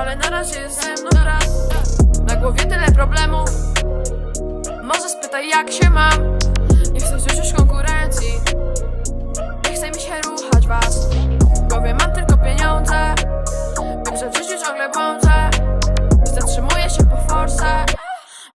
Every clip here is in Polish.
Ale na razie jest ze mną Na głowie tyle problemów Może spytaj jak się mam. Nie chcę wzruszyć konkurencji. Nie chce mi się ruchać was. W głowie mam tylko pieniądze. Wiem, że w życiu ciągle błądzę. Zatrzymuję się po force.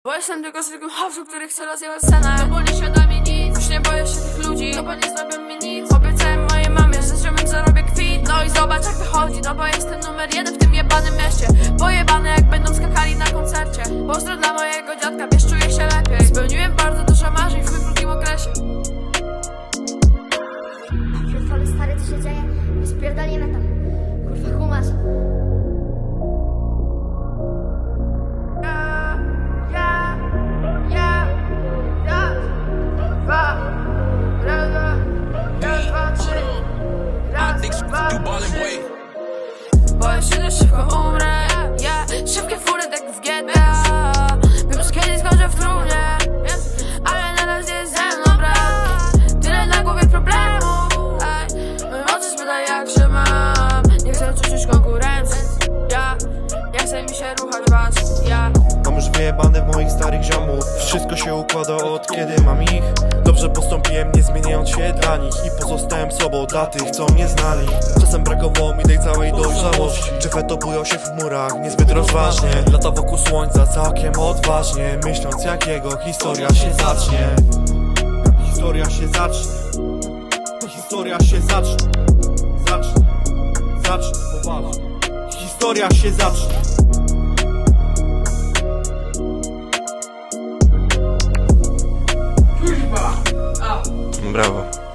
Bo jestem tylko zwykłym chłopcem, który chce rozjechać scenę. Bo nie siada mi nic, już nie boję się tych ludzi. No bo nie zrobią mi nic. Obiecałem mojej mamie, że z ziomem zarobię kwit. No i zobacz jak wychodzi, no bo jestem numer jeden w tym jebanym mieście. Pojebane jak będą skakali na koncercie. Pozdro dla mojego dziadka, w moich starych ziomów. Wszystko się układa od kiedy mam ich. Dobrze postąpiłem, nie zmieniając się dla nich. I pozostałem sobą dla tych, co mnie znali. Czasem brakowało mi tej całej dojrzałości. Drzewa topują się w chmurach, niezbyt rozważnie. Lata wokół słońca, całkiem odważnie. Myśląc jakiego historia się zacznie. Historia się zacznie. Historia się zacznie. Zacznie, zacznie, Historia się zacznie lembrava.